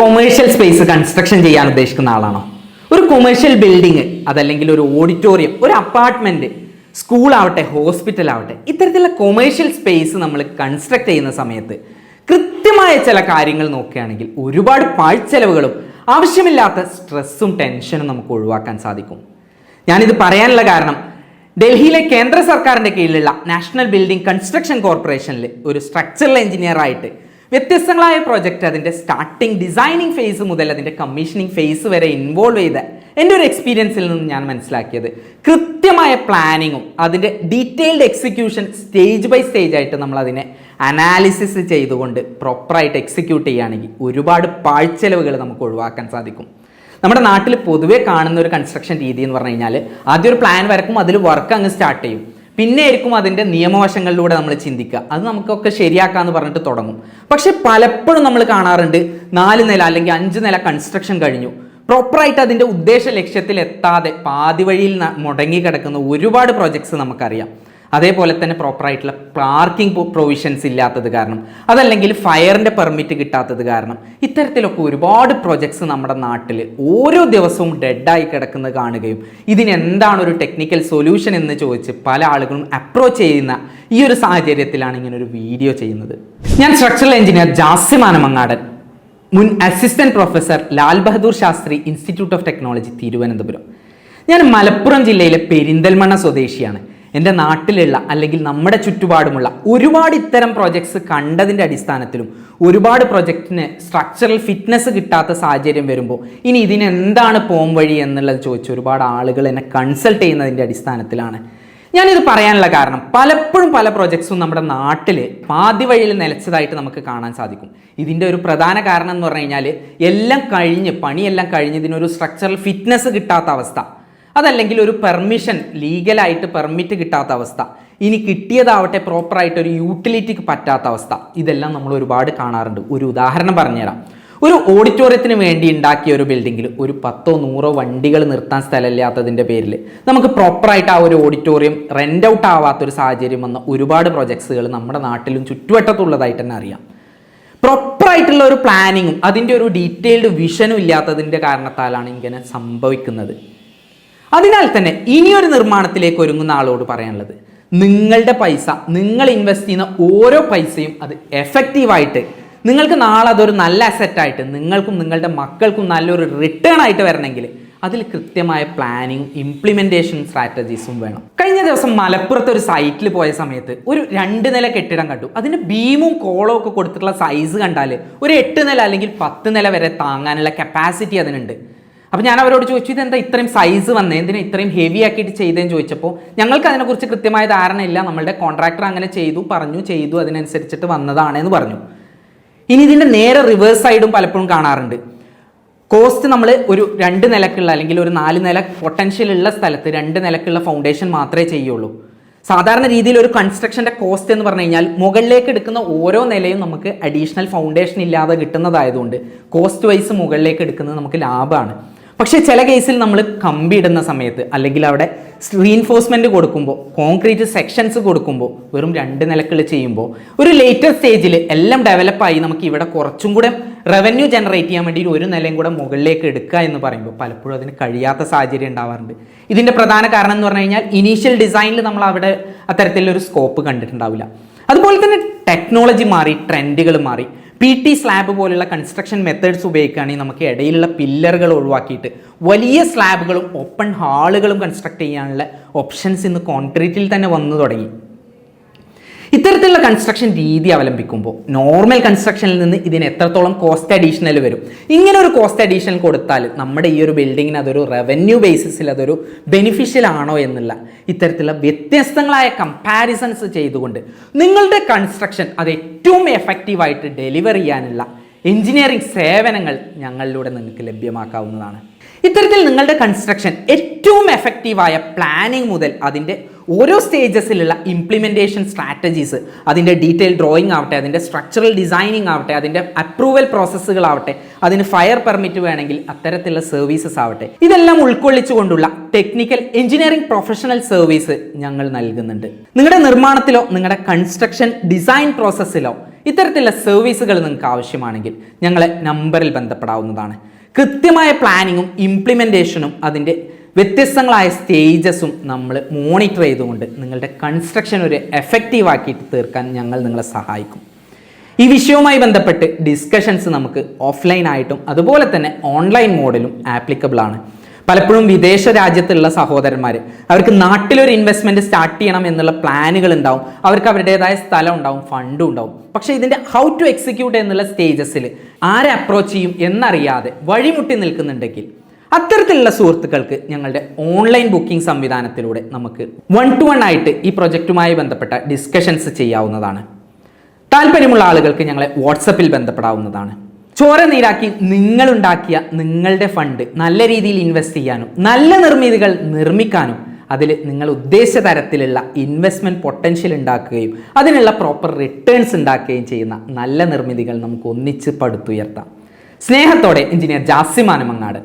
Commercial space construction ചെയ്യാൻ ഉദ്ദേശിക്കുന്ന ആളാണോ? ഒരു കൊമേഴ്ഷ്യൽ ബിൽഡിംഗ് അതല്ലെങ്കിൽ ഒരു ഓഡിറ്റോറിയം ഒരു അപ്പാർട്ട്മെന്റ് സ്കൂൾ ആവട്ടെ ഹോസ്പിറ്റൽ ആവട്ടെ ഇത്തരത്തിലുള്ള കൊമേഴ്ഷ്യൽ സ്പേസ് നമ്മൾ കൺസ്ട്രക്ട് ചെയ്യുന്ന സമയത്ത് കൃത്യമായ ചില കാര്യങ്ങൾ നോക്കുകയാണെങ്കിൽ ഒരുപാട് പാഴ്ചെലവുകളും ആവശ്യമില്ലാത്ത സ്ട്രെസ്സും ടെൻഷനും നമുക്ക് ഒഴിവാക്കാൻ സാധിക്കും. ഞാനിത് പറയാനുള്ള കാരണം ഡൽഹിയിലെ കേന്ദ്ര സർക്കാരിന്റെ കീഴിലുള്ള നാഷണൽ ബിൽഡിംഗ് കൺസ്ട്രക്ഷൻ കോർപ്പറേഷനിൽ ഒരു സ്ട്രക്ചറൽ എഞ്ചിനീയർ ആയിട്ട് വ്യത്യസ്തങ്ങളായ പ്രോജക്റ്റ് അതിന്റെ സ്റ്റാർട്ടിംഗ് ഡിസൈനിങ് ഫേസ് മുതൽ അതിന്റെ കമ്മീഷനിങ് ഫേസ് വരെ ഇൻവോൾവ് ചെയ്ത എന്റെ ഒരു എക്സ്പീരിയൻസിൽ നിന്ന് ഞാൻ മനസ്സിലാക്കിയത്. കൃത്യമായ പ്ലാനിങ്ങും അതിന്റെ detailed execution stage by stage ആയിട്ട് നമ്മൾ അതിനെ അനാലിസിസ് ചെയ്തുകൊണ്ട് പ്രോപ്പറായിട്ട് എക്സിക്യൂട്ട് ചെയ്യുകയാണെങ്കിൽ ഒരുപാട് പാഴ്ചെലവുകൾ നമുക്ക് ഒഴിവാക്കാൻ സാധിക്കും. നമ്മുടെ നാട്ടിൽ പൊതുവെ കാണുന്ന ഒരു കൺസ്ട്രക്ഷൻ രീതി എന്ന് പറഞ്ഞു കഴിഞ്ഞാൽ ആദ്യം ഒരു പ്ലാൻ വരക്കും അതിൽ വർക്ക് അങ്ങ് സ്റ്റാർട്ട് ചെയ്യും. പിന്നെ ആയിരിക്കും അതിന്റെ നിയമവശങ്ങളിലൂടെ നമ്മൾ ചിന്തിക്കുക. അത് നമുക്കൊക്കെ ശരിയാക്കാമെന്ന് പറഞ്ഞിട്ട് തുടങ്ങും. പക്ഷെ പലപ്പോഴും നമ്മൾ കാണാറുണ്ട് നാല് നില അല്ലെങ്കിൽ അഞ്ച് നില കൺസ്ട്രക്ഷൻ കഴിഞ്ഞു. പ്രോപ്പറായിട്ട് അതിന്റെ ഉദ്ദേശ ലക്ഷ്യത്തിൽ എത്താതെ പാതി വഴിയിൽ മുടങ്ങി കിടക്കുന്ന ഒരുപാട് പ്രോജക്ട്സ് നമുക്കറിയാം. അതേപോലെ തന്നെ പ്രോപ്പറായിട്ടുള്ള പാർക്കിംഗ് പ്രൊവിഷൻസ് ഇല്ലാത്തത് കാരണം അതല്ലെങ്കിൽ ഫയറിന്റെ പെർമിറ്റ് കിട്ടാത്തത് കാരണം ഇത്തരത്തിലൊക്കെ ഒരുപാട് പ്രൊജക്ട്സ് നമ്മുടെ നാട്ടിൽ ഓരോ ദിവസവും ഡെഡായി കിടക്കുന്നത് കാണുകയും ഇതിനെന്താണ് ഒരു ടെക്നിക്കൽ സൊല്യൂഷൻ എന്ന് ചോദിച്ച് പല ആളുകളും അപ്രോച്ച് ചെയ്യുന്ന ഈ ഒരു സാഹചര്യത്തിലാണ് ഇങ്ങനെ ഒരു വീഡിയോ ചെയ്യുന്നത്. ഞാൻ സ്ട്രക്ചറൽ എഞ്ചിനീയർ ജാസിമാന മങ്ങാടൻ മുൻ assistant professor Lal Bahadur Shastri institute of technology Thiruvananthapuram. ഞാൻ മലപ്പുറം ജില്ലയിലെ പെരിന്തൽമണ്ണ സ്വദേശിയാണ്. എന്റെ നാട്ടിലുള്ള അല്ലെങ്കിൽ നമ്മുടെ ചുറ്റുപാടുമുള്ള ഒരുപാട് ഇത്തരം പ്രോജക്ട്സ് കണ്ടതിന്റെ അടിസ്ഥാനത്തിലും ഒരുപാട് പ്രൊജക്റ്റിന് സ്ട്രക്ചറൽ ഫിറ്റ്നസ് കിട്ടാത്ത സാഹചര്യം വരുമ്പോൾ ഇനി ഇതിന് എന്താണ് പോം വഴി എന്നുള്ളത് ചോദിച്ച് ഒരുപാട് ആളുകൾ എന്നെ കൺസൾട്ട് ചെയ്യുന്നതിന്റെ അടിസ്ഥാനത്തിലാണ്. ഞാനിത് പറയാനുള്ള കാരണം പലപ്പോഴും പല പ്രൊജക്ട്സും നമ്മുടെ നാട്ടിൽ പാതി വഴിയിൽ നിലച്ചതായിട്ട് നമുക്ക് കാണാൻ സാധിക്കും. ഇതിന്റെ ഒരു പ്രധാന കാരണം എന്ന് പറഞ്ഞു കഴിഞ്ഞാൽ എല്ലാം കഴിഞ്ഞ് പണിയെല്ലാം കഴിഞ്ഞ് ഇതിനൊരു സ്ട്രക്ചറൽ ഫിറ്റ്നസ് കിട്ടാത്ത അവസ്ഥ. അതല്ലെങ്കിൽ ഒരു പെർമിഷൻ ലീഗലായിട്ട് പെർമിറ്റ് കിട്ടാത്ത അവസ്ഥ. ഇനി കിട്ടിയതാവട്ടെ പ്രോപ്പറായിട്ട് ഒരു യൂട്ടിലിറ്റിക്ക് പറ്റാത്ത അവസ്ഥ. ഇതെല്ലാം നമ്മൾ ഒരുപാട് കാണാറുണ്ട്. ഒരു ഉദാഹരണം പറഞ്ഞുതരാം. ഒരു ഓഡിറ്റോറിയത്തിന് വേണ്ടി ഉണ്ടാക്കിയ ഒരു ബിൽഡിങ്ങിൽ ഒരു പത്തോ നൂറോ വണ്ടികൾ നിർത്താൻ സ്ഥലമില്ലാത്തതിന്റെ പേരിൽ നമുക്ക് പ്രോപ്പറായിട്ട് ആ ഒരു ഓഡിറ്റോറിയം റെന്റ് ഔട്ട് ആവാത്തൊരു സാഹചര്യം വന്ന ഒരുപാട് പ്രൊജക്ട്സുകൾ നമ്മുടെ നാട്ടിലും ചുറ്റുവട്ടത്തുള്ളതായിട്ട് തന്നെ അറിയാം. പ്രോപ്പറായിട്ടുള്ള ഒരു പ്ലാനിങ്ങും അതിന്റെ ഒരു ഡീറ്റെയിൽഡ് വിഷനും ഇല്ലാത്തതിന്റെ കാരണത്താലാണ് ഇങ്ങനെ സംഭവിക്കുന്നത്. അതിനാൽ തന്നെ ഇനിയൊരു നിർമ്മാണത്തിലേക്ക് ഒരുങ്ങുന്ന ആളോട് പറയാനുള്ളത്. നിങ്ങളുടെ പൈസ നിങ്ങൾ ഇൻവെസ്റ്റ് ചെയ്യുന്ന ഓരോ പൈസയും അത് എഫക്റ്റീവായിട്ട് നിങ്ങൾക്ക് നാളെ അതൊരു നല്ല അസറ്റായിട്ട് നിങ്ങൾക്കും നിങ്ങളുടെ മക്കൾക്കും നല്ലൊരു റിട്ടേൺ ആയിട്ട് വരണമെങ്കിൽ അതിൽ കൃത്യമായ പ്ലാനിങ് ഇംപ്ലിമെന്റേഷൻ സ്ട്രാറ്റജീസും വേണം. കഴിഞ്ഞ ദിവസം മലപ്പുറത്ത് ഒരു സൈറ്റിൽ പോയ സമയത്ത് ഒരു രണ്ട് നില കെട്ടിടം കണ്ടു. അതിന് ബീമും കോളവും ഒക്കെ കൊടുത്തിട്ടുള്ള സൈസ് കണ്ടാൽ ഒരു എട്ട് നില അല്ലെങ്കിൽ പത്ത് നില വരെ താങ്ങാനുള്ള കപ്പാസിറ്റി അതിനുണ്ട്. അപ്പോൾ ഞാൻ അവരോട് ചോദിച്ചു ഇതെന്താ ഇത്രയും സൈസ് വന്നത് എന്തിനാ ഇത്രയും ഹെവി ആക്കിയിട്ട് ചെയ്തതെന്ന് ചോദിച്ചപ്പോൾ ഞങ്ങൾക്ക് അതിനെക്കുറിച്ച് കൃത്യമായ ധാരണയില്ല നമ്മളുടെ കോൺട്രാക്ടർ അങ്ങനെ ചെയ്തു പറഞ്ഞു ചെയ്തു അതിനനുസരിച്ചിട്ട് വന്നതാണ് എന്ന് പറഞ്ഞു. ഇനി ഇതിന്റെ നേരെ റിവേഴ്സ് സൈഡും പലപ്പോഴും കാണാറുണ്ട്. കോസ്റ്റ് നമ്മൾ ഒരു രണ്ട് നിലക്കുള്ള അല്ലെങ്കിൽ ഒരു നാല് നില പൊട്ടൻഷ്യൽ ഉള്ള സ്ഥലത്ത് രണ്ട് നിലക്കുള്ള ഫൗണ്ടേഷൻ മാത്രമേ ചെയ്യുള്ളൂ. സാധാരണ രീതിയിൽ ഒരു കൺസ്ട്രക്ഷന്റെ കോസ്റ്റ് എന്ന് പറഞ്ഞു കഴിഞ്ഞാൽ മുകളിലേക്ക് എടുക്കുന്ന ഓരോ നിലയും നമുക്ക് അഡീഷണൽ ഫൗണ്ടേഷൻ ഇല്ലാതെ കിട്ടുന്നതായതുകൊണ്ട് കോസ്റ്റ് വൈസ് മുകളിലേക്ക് എടുക്കുന്നത് നമുക്ക് ലാഭമാണ്. പക്ഷേ ചില കേസിൽ നമ്മൾ കമ്പി ഇടുന്ന സമയത്ത് അല്ലെങ്കിൽ അവിടെ റീൻഫോഴ്സ്മെന്റ് കൊടുക്കുമ്പോൾ കോൺക്രീറ്റ് സെക്ഷൻസ് കൊടുക്കുമ്പോൾ വെറും രണ്ട് നിലക്കൾ ചെയ്യുമ്പോൾ ഒരു ലേറ്റർ സ്റ്റേജിൽ എല്ലാം ഡെവലപ്പായി നമുക്ക് ഇവിടെ കുറച്ചും കൂടെ റവന്യൂ ജനറേറ്റ് ചെയ്യാൻ വേണ്ടി ഒരു നിലയും കൂടെ മുകളിലേക്ക് എടുക്കുക എന്ന് പറയുമ്പോൾ പലപ്പോഴും അതിന് കഴിയാത്ത സാഹചര്യം ഉണ്ടാവാറുണ്ട്. ഇതിന്റെ പ്രധാന കാരണം എന്ന് പറഞ്ഞു കഴിഞ്ഞാൽ ഇനീഷ്യൽ ഡിസൈനിൽ നമ്മൾ അവിടെ അത്തരത്തിലൊരു സ്കോപ്പ് കണ്ടിട്ടുണ്ടാവില്ല. അതുപോലെ തന്നെ ടെക്നോളജി മാറി ട്രെൻഡുകൾ മാറി. പി ടി സ്ലാബ് പോലുള്ള കൺസ്ട്രക്ഷൻ മെത്തേഡ്സ് ഉപയോഗിക്കുകയാണെങ്കിൽ നമുക്ക് ഇടയിലുള്ള പില്ലറുകൾ ഒഴിവാക്കിയിട്ട് വലിയ സ്ലാബുകളും ഓപ്പൺ ഹാളുകളും കൺസ്ട്രക്ട് ചെയ്യാനുള്ള ഓപ്ഷൻസ് ഇന്ന് കോൺക്രീറ്റിൽ തന്നെ വന്നു തുടങ്ങി. ഇത്തരത്തിലുള്ള കൺസ്ട്രക്ഷൻ രീതി അവലംബിക്കുമ്പോൾ നോർമൽ കൺസ്ട്രക്ഷനിൽ നിന്ന് ഇതിന് എത്രത്തോളം കോസ്റ്റ് അഡീഷണൽ വരും? ഇങ്ങനെ ഒരു കോസ്റ്റ് അഡീഷണൽ കൊടുത്താൽ നമ്മുടെ ഈ ഒരു ബിൽഡിങ്ങിന് അതൊരു റവന്യൂ ബേസിസിൽ അതൊരു ബെനിഫിഷ്യൽ ആണോ എന്നുള്ള ഇത്തരത്തിലുള്ള വ്യത്യസ്തങ്ങളായ കമ്പാരിസൺസ് ചെയ്തുകൊണ്ട് നിങ്ങളുടെ കൺസ്ട്രക്ഷൻ അത് ഏറ്റവും എഫക്റ്റീവായിട്ട് ഡെലിവർ ചെയ്യാനുള്ള എഞ്ചിനീയറിംഗ് സേവനങ്ങൾ ഞങ്ങളിലൂടെ നിങ്ങൾക്ക് ലഭ്യമാക്കാവുന്നതാണ്. ഇത്തരത്തിൽ നിങ്ങളുടെ കൺസ്ട്രക്ഷൻ ഏറ്റവും എഫക്റ്റീവായ പ്ലാനിംഗ് മുതൽ അതിന്റെ ഓരോ സ്റ്റേജസിലുള്ള ഇംപ്ലിമെന്റേഷൻ സ്ട്രാറ്റജീസ് അതിന്റെ ഡീറ്റെയിൽ ഡ്രോയിങ് ആവട്ടെ അതിന്റെ സ്ട്രക്ചറൽ ഡിസൈനിങ് ആവട്ടെ അതിന്റെ അപ്രൂവൽ പ്രോസസ്സുകളാവട്ടെ അതിന് ഫയർ പെർമിറ്റ് വേണമെങ്കിൽ അത്തരത്തിലുള്ള സർവീസസ് ആവട്ടെ. ഇതെല്ലാം ഉൾക്കൊള്ളിച്ചുകൊണ്ടുള്ള ടെക്നിക്കൽ എഞ്ചിനീയറിംഗ് പ്രൊഫഷണൽ സർവീസ് ഞങ്ങൾ നൽകുന്നുണ്ട്. നിങ്ങളുടെ നിർമ്മാണത്തിലോ നിങ്ങളുടെ കൺസ്ട്രക്ഷൻ ഡിസൈൻ പ്രോസസ്സിലോ ഇത്തരത്തിലുള്ള സർവീസുകൾ നിങ്ങൾക്ക് ആവശ്യമാണെങ്കിൽ ഞങ്ങളെ നമ്പറിൽ ബന്ധപ്പെടാവുന്നതാണ്. കൃത്യമായ പ്ലാനിങ്ങും ഇംപ്ലിമെന്റേഷനും അതിന്റെ വ്യത്യസ്തങ്ങളായ സ്റ്റേജസും നമ്മൾ മോണിറ്റർ ചെയ്തുകൊണ്ട് നിങ്ങളുടെ കൺസ്ട്രക്ഷൻ ഒരു എഫക്റ്റീവ് ആക്കിയിട്ട് തീർക്കാൻ ഞങ്ങൾ നിങ്ങളെ സഹായിക്കും. ഈ വിഷയവുമായി ബന്ധപ്പെട്ട് ഡിസ്കഷൻസ് നമുക്ക് ഓഫ്ലൈൻ ആയിട്ടും അതുപോലെ തന്നെ ഓൺലൈൻ മോഡിലും ആപ്ലിക്കബിൾ ആണ്. പലപ്പോഴും വിദേശ രാജ്യത്തുള്ള സഹോദരന്മാർ അവർക്ക് നാട്ടിലൊരു ഇൻവെസ്റ്റ്മെന്റ് സ്റ്റാർട്ട് ചെയ്യണം എന്നുള്ള പ്ലാനുകൾ ഉണ്ടാവും. അവർക്ക് അവരുടേതായ സ്ഥലം ഉണ്ടാവും ഫണ്ടും ഉണ്ടാവും. പക്ഷേ ഇതിന്റെ ഹൗ ടു എക്സിക്യൂട്ട് എന്നുള്ള സ്റ്റേജസിൽ ആരെ അപ്രോച്ച് ചെയ്യും എന്നറിയാതെ വഴിമുട്ടി നിൽക്കുന്നുണ്ടെങ്കിൽ അത്തരത്തിലുള്ള സുഹൃത്തുക്കൾക്ക് ഞങ്ങളുടെ ഓൺലൈൻ ബുക്കിംഗ് സംവിധാനത്തിലൂടെ നമുക്ക് വൺ ടു വൺ ആയിട്ട് ഈ പ്രൊജക്റ്റുമായി ബന്ധപ്പെട്ട ഡിസ്കഷൻസ് ചെയ്യാവുന്നതാണ്. താല്പര്യമുള്ള ആളുകൾക്ക് ഞങ്ങളെ വാട്സപ്പിൽ ബന്ധപ്പെടാവുന്നതാണ്. ചോര നീരാക്കി നിങ്ങളുണ്ടാക്കിയ നിങ്ങളുടെ ഫണ്ട് നല്ല രീതിയിൽ ഇൻവെസ്റ്റ് ചെയ്യാനും നല്ല നിർമ്മിതികൾ നിർമ്മിക്കാനും അതിൽ നിങ്ങൾ ഉദ്ദേശിച്ച തരത്തിലുള്ള ഇൻവെസ്റ്റ്മെന്റ് പൊട്ടൻഷ്യൽ ഉണ്ടാക്കുകയും അതിനുള്ള പ്രോപ്പർ റിട്ടേൺസ് ഉണ്ടാക്കുകയും ചെയ്യുന്ന നല്ല നിർമ്മിതികൾ നമുക്ക് ഒന്നിച്ച് പടുത്തുയർത്താം. സ്നേഹത്തോടെ എഞ്ചിനീയർ ജാസിമാനമങ്ങാട്